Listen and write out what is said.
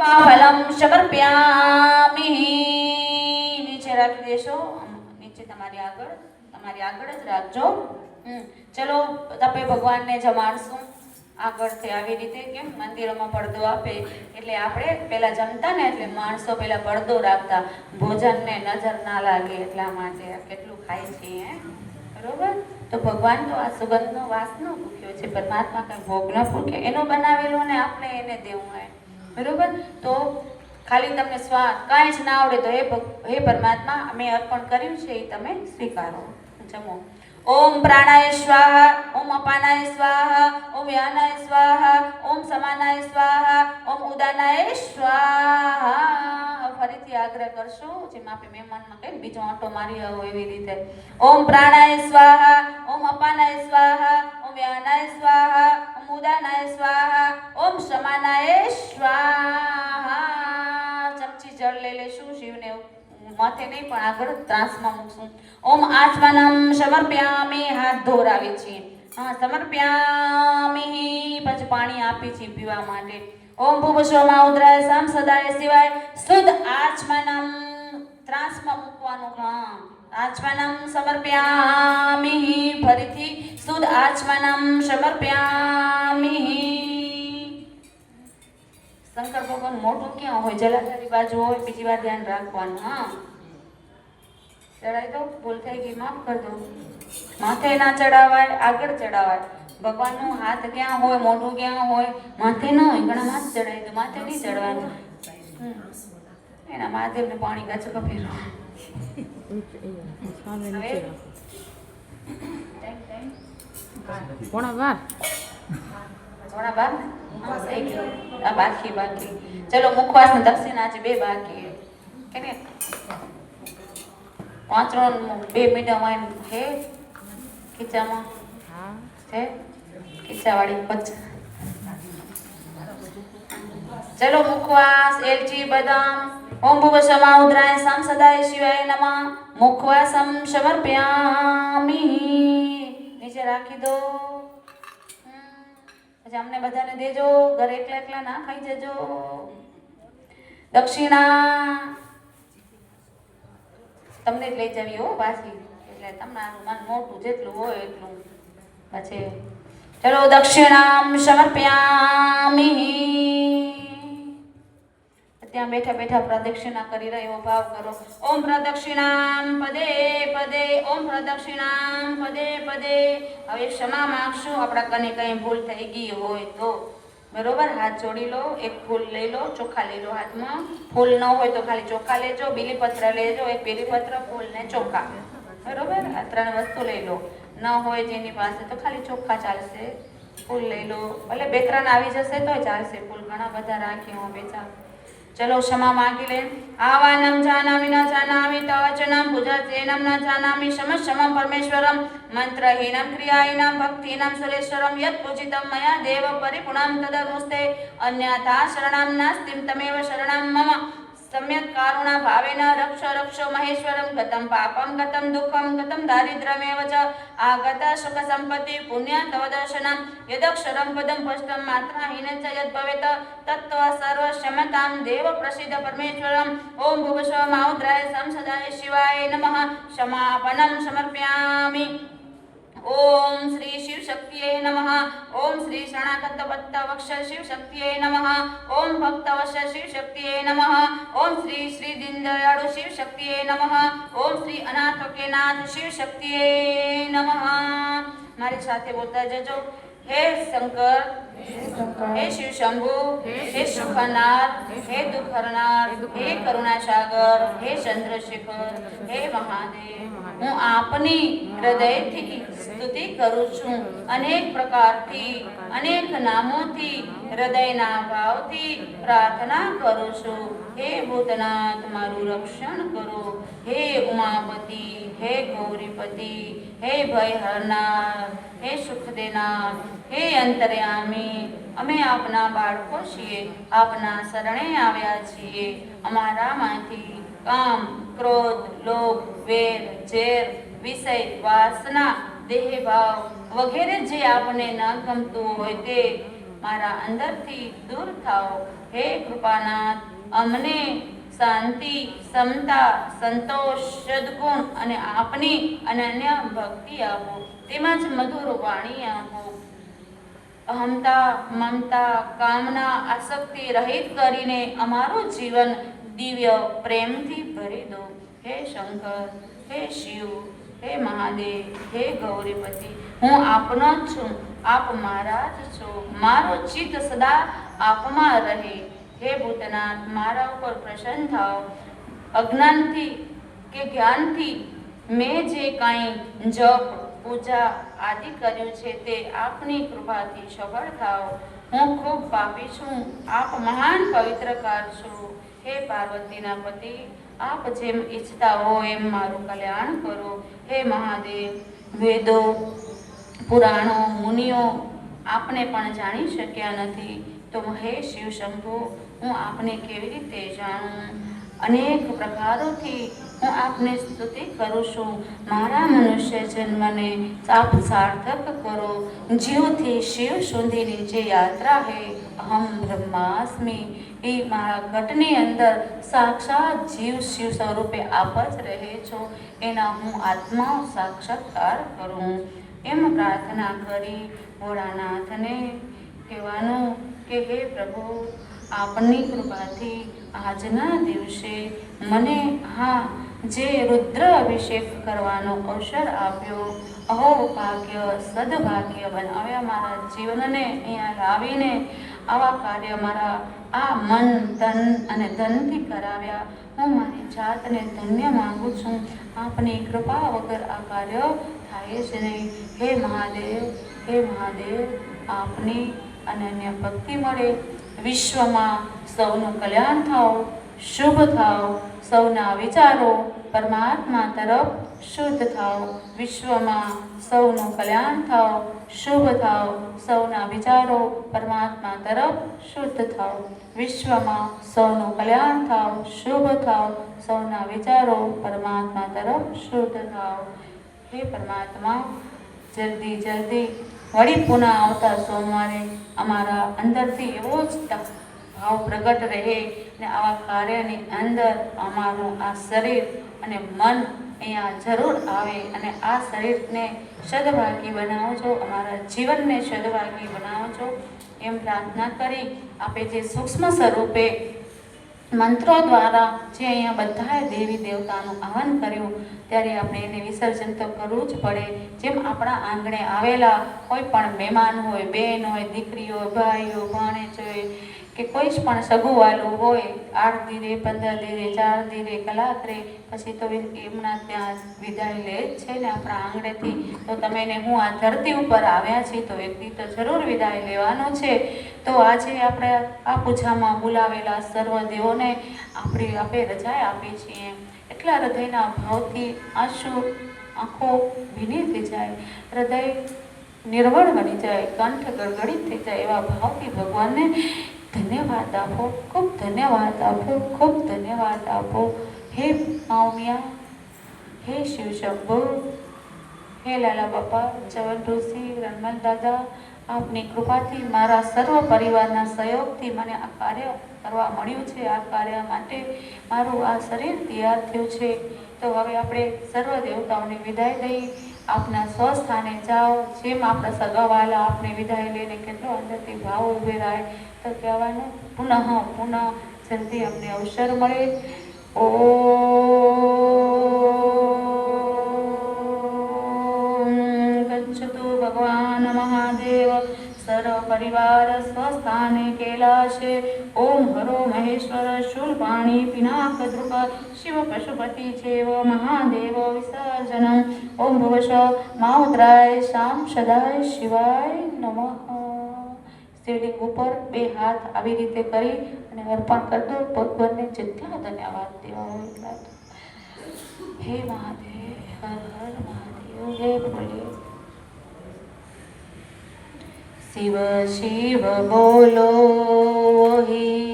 ફલમ સમર્પ્યામિ નીચે રાખી દેશો. નીચે તમારી આગળ. તમારી આગળ જ રાખજો. ચલો તમે ભગવાનને જમાડશું. આગળથી આવી રીતે કેમ? મંદિરોમાં પડદો આપે. એટલે આપણે પહેલાં જમતા ને એટલે માણસો પહેલાં પડદો રાખતા. ભોજનને નજર ના લાગે એટલા માટે કેટલું ખાય છે, હે? બરોબર? તો ભગવાન તો આ સુગંધનો વાસનો ભૂખ્યો છે. પરમાત્મા કંઈ ભોગ ન ભૂખ્યો એનો બનાવેલો ને આપણે એને દેવું હોય. બરોબર? તો ખાલી તમને સ્વા કાંઈ જ ના આવડે તો હે હે પરમાત્મા, અમે અર્પણ કર્યું છે એ તમે સ્વીકારો. જમો. ઓમ પ્રાણાય સ્વાહા, ઓમ અપાનાય સ્વાહા, ઓમ વ્યાનાય સ્વાહા, ઓમ સમાનાય સ્વાહા, ઓમ ઉદાનાય સ્વાહા. ફરીથી આગ્રહ કરશો, જેમ આપણે મહેમાનમાં કંઈક બીજો આંટો મારી આવો એવી રીતે. ઓમ પ્રાણાય સ્વાહા, ઓમ અપાનાય સ્વાહા, ઓમ વ્યાનાય સ્વાહા, ઓમ ઉદાનાય સ્વાહા, ઓમ સમાનાય માથે નહીં, પણ આગળ ત્રાસમાં મૂકશું. ઓમ આચમનમ સમર્પ્યામે હાથ ધોરાવે છે. હા, સમર્પ્યામે પછી પાણી આપી છે પીવા માટે. ઓમ ભૂપશોમાં ઉદ્રાય, સામ સદાય સિવાય શુદ્ધ આચમનમ ત્રાસમાં મૂકવાનું હા આચમનમ સમર્પ્યામિ ફરીથી શુદ્ધ આચમનમ સમર્પ્યામિ. શંકર ભગવાન મોટું ક્યાં હોય? જલાધારી બાજુ હોય, બીજી વાર ધ્યાન રાખવાનું, હા. ચડાઈ દો ભૂલ થઈ ગઈ માફ કરી દો માથે ના ચડાવાય આગળ ચડાવાય. ભગવાનનો હાથ ક્યાં હોય મોઢું ક્યાં હોય માથે ન હોય ઘણા માથે ચડાવી દો માથે નહીં ચડવાનું. એના મહાદેવને પાણી ગાચો કપેરો હવે? ટાઈમ ટાઈમ પોણા બાર. થોડા બાર? આ બાકી બાકી. ચલો મુખવાસ ને દક્ષિણા આજે બે બાકી કે ને પાંચ રો બે મીડિયમ વાઈન છે ખીચામાં. હા. છે? ખીચાવાળી પચાસ ચલો મુખવાસ એલચી બદામ ઓમ ભુવસમા ઉદ્રાય સામ સદાય શિવાય નમઃ. મુખવાસમ સમર્પ્યામિ. નીચે રાખી દો. પછી અમને બધાને દેજો. ઘરે એકલા એકલા ના ખાઈ જજો. દક્ષિણા. તમને જ લઈ જવી હો પાછી એટલે તમારું મન મોટું જેટલું હોય એટલું. પછી, ચલો દક્ષિણામ સમર્પ્યામિ. ત્યાં બેઠા બેઠા પ્રદક્ષિણા કરી રહ્યો, ભાવ કરો. ઓમ પ્રદક્ષિણામ પદે પદે, ઓમ પ્રદક્ષિણામ પદે પદે. હવે ક્ષમા માંગશું, આપણા કને કઈ ભૂલ થઈ ગઈ હોય તો. બરોબર? હાથ જોડી લો, એક ફૂલ લઈ લો, ચોખા લઈ લો હાથમાં. ફૂલ ન હોય તો ખાલી ચોખા લેજો, બીલીપત્ર લેજો, એક બીલીપત્ર, ફૂલ ને ચોખા. બરોબર? આ ત્રણ વસ્તુ લઈ લો. ન હોય જેની પાસે તો ખાલી ચોખા ચાલશે. ફૂલ લઈ લો. ભલે બે ત્રણ આવી જશે તોય ચાલશે. ફૂલ ઘણા બધા રાખ્યો બે ચાર ચલો ક્ષમા માગી લે. આવાનમ જાનામિ ન જાનામિ, તવચનમ ભુજતેનમ ન જાનામિ સમક્ષમમ પરમેશ્વરમ, મંત્રહીનમ, ક્રિયાહીનમ, ભક્તિનમ, સુરેશ્વરમ, યત પૂજિતમ મયા દેવ પરિપૂર્ણમ તદનુસ્તે અન્યથા શરણમ નાસ્તિમ તમેવ શરણમ મમ. सम्यक् करुणाभावेन रक्ष रक्ष महेश्वरं गतं पापं गतं दुःखं गतं दारिद्र्यमेव च आगता सुखसम्पत्ति पुण्य तव दर्शनं यदक्षरं पदं पष्टं मात्राहीनं च यद्भवेत् तत्त्व सर्वक्षमतां देव प्रसिद्ध परमेश्वरम् ॐ भुवस्व माहुद्राय संसदाय शिवाय नमः। समापनं समर्पयामि। ઓમ શ્રી શિવ શક્તિયે નમઃ ઓમ શ્રી શરણાગત ભક્ત વક્ષ શિવ શક્તિયે નમઃ ઓમ ભક્ત વક્ષ શિવ શક્તિયે નમઃ ઓમ શ્રી શ્રી દીનદયાળુ શિવ શક્તિયે નમઃ ઓમ શ્રી અનાથ કે નાથ શિવ શક્તિયે નમઃ મારી સાથે બોલતા જજો હે શંકર હે શિવ શંભુ હે સુખનાથ હે દુઃખરનાર હે કરુણાસાગર હે ચંદ્રશેખર હે મહાદેવ. હું આપની હૃદયથી સ્તુતિ કરું છું. અનેક પ્રકારથી. અનેક નામોથી હૃદયના ભાવથી પ્રાર્થના કરું છું. હે ભૂતનાથ મારું રક્ષણ કરો. હે ઉમાપતિ હે ગૌરીપતિ, હે ભય હરનાર હે સુખ દેનાર હે અંતર્યામી, અમે આપના બાળકો છીએ, આપના શરણે આવ્યા છીએ. અમારામાંથી કામ, ક્રોધ, લોભ, વેર, ઝેર, વિષય, વાસના દેહભાવ વગેરે જે આપને ન ગમતું હોય તે મારા અંદરથી દૂર થાઓ. હે કૃપાનાથ, અમને શાંતિ, સમતા, સંતોષ, સદગુણ અને આપની અનન્ય ભક્તિ આપો. તેમજ મધુર વાણી આપો. અહમતા મમતા, કામના, આસક્તિ રહિત કરીને અમારું જીવન દિવ્ય પ્રેમથી ભરી દો. હે શંકર, હે શિવ, હે મહાદેવ, હે ગૌરીપતિ, હું આપનો જ છું. આપ મારા જ છો. મારો ચિત્ત સદા આપમાં રહે. હે ભૂતનાથ, મારા ઉપર પ્રસન્ન થાવ અજ્ઞાનથી કે જ્ઞાનથી મેં જે કાંઈ જપ, પૂજા આદિ કર્યું છે તે આપની કૃપાથી સફળ થાવ હું ખૂબ પાપી છું. આપ મહાન પવિત્રકાર છો. હે પાર્વતીના પતિ, આપ જેમ ઈચ્છતા હો એમ મારું કલ્યાણ કરો. હે મહાદેવ, વેદો, પુરાણો, મુનિઓ આપણે પણ જાણી શક્યા નથી. તો હે શિવ શંભુ હું આપને કેવી રીતે જાણું? અનેક પ્રકારોથી હું આપને સ્તુતિ કરું છું. મારા મનુષ્ય જન્મને આપ સાર્થક કરો. જીવથી શિવ સુધીની જે યાત્રા હે. અહમ બ્રહ્માસ્મિ. એ મારા ઘટની અંદર સાક્ષાત જીવ શિવ સ્વરૂપે આપ જ રહે છો. એના હું આત્મા સાક્ષાત્કાર કરું. એમ પ્રાર્થના કરી. ભોળાનાથને કહેવાનું કે, હે પ્રભુ આપની કૃપાથી આજના દિવસે મને હા, જે રુદ્ર અભિષેક કરવાનો અવસર આપ્યો અહો ભાગ્ય, સદભાગ્ય બનાવ્યા મારા જીવનને અહીંયા લાવીને આવા કાર્ય મારા આ મન તન અને ધનથી કરાવ્યા. હું મારી જાતને ધન્ય માંગુ છું. આપની કૃપા વગર આ કાર્ય થાય જ નહીં. હે મહાદેવ હે મહાદેવ, આપની અનન્ય ભક્તિ મળે. વિશ્વમાં સૌનું કલ્યાણ થાવ શુભ થાવ સૌના વિચારો પરમાત્મા તરફ શુદ્ધ થાવ વિશ્વમાં સૌનું કલ્યાણ થાવ શુભ થાવ સૌના વિચારો પરમાત્મા તરફ શુદ્ધ થાવ વિશ્વમાં સૌનું કલ્યાણ થાવ શુભ થાવ સૌના વિચારો પરમાત્મા તરફ શુદ્ધ થાવ હે પરમાત્મા, જલ્દી જલ્દી વળી પુનઃ આવતા સોમવારે અમારા અંદરથી એવો જ ભાવ પ્રગટ રહે ને આવા કાર્યની અંદર અમારું આ શરીર અને મન અહીંયા જરૂર આવે અને આ શરીરને સદભાગી બનાવજો, અમારા જીવનને સદભાગી બનાવજો. એમ પ્રાર્થના કરી આપે જે સૂક્ષ્મ સ્વરૂપે મંત્રો દ્વારા જે અહીંયા બધાએ દેવી દેવતાનું આહન કર્યું, ત્યારે આપણે એને વિસર્જન તો કરવું જ પડે. જેમ આપણા આંગણે આવેલા કોઈ પણ મહેમાન હોય, બેન હોય, દીકરીઓ, ભાઈઓ ભાણેજ હોય કે કોઈ પણ સગુવાલું હોય, આઠ દિને પંદર ધીરે ચાર ધીરે કલાક રે, પછી તો એમના ત્યાં વિદાય લે જ છે ને આપણા આંગણેથી. તો તમે ને હું આ ધરતી ઉપર આવ્યા છીએ, તો એક તો જરૂર વિદાય લેવાનો છે. તો આજે આપણે આ પૂજામાં બોલાવેલા સર્વ દેવોને આપણી આપણે રજા આપી છીએ. એટલા હૃદયના ભાવથી આંસુ, આંખો ભીની થઈ જાય. હૃદય નિર્વળ બની જાય, કંઠ ગળગળિત થઈ જાય એવા ભાવથી ભગવાનને ધન્યવાદ આપો. ખૂબ ધન્યવાદ આપો. ખૂબ ધન્યવાદ આપો. હે માઉમિયા હે શિવ શંભુ હે લાલા બાપા ચવન ઋષિ રણમલ દાદા. આપની કૃપાથી મારા સર્વ પરિવારના સહયોગથી મને આ કાર્ય કરવા મળ્યું છે. આ કાર્ય માટે મારું આ શરીર તૈયાર થયું છે. તો હવે આપણે સર્વ દેવતાઓને વિદાય દઈ આપના સ્વસ્થાને જાઓ. જેમ આપણા સગાવાલા આપને વિદાય લઈને કેટલો અંદરથી ભાવ ઉભેરાય તો કહેવાનું પુનઃ પુનઃ જલ્દી અમને અવસર મળે. ઓ ગચ્છતો ભગવાન મહાદેવ. સર્વ પરિવાર સ્વસ્થાને કેલાશે ઓમ હરો મહેશ્વર, શૂલપાણી, પિનાક, ધ્રુપ, શિવ પશુપતિ જેવ, મહાદેવ વિસર્જનમ ઓમ ભુવશ માઉદ્રાય શામ સદાય શિવાય નમઃ. શિવલિંગ ઉપર બે હાથ આવી રીતે કરી અને અર્પણ કરી દો. ભગવાનને જેટલા ધન્યવાદ દેવા હે મહાદેવ, હર હર મહાદેવ, હે ભોલે શિવ શિવ બોલો હે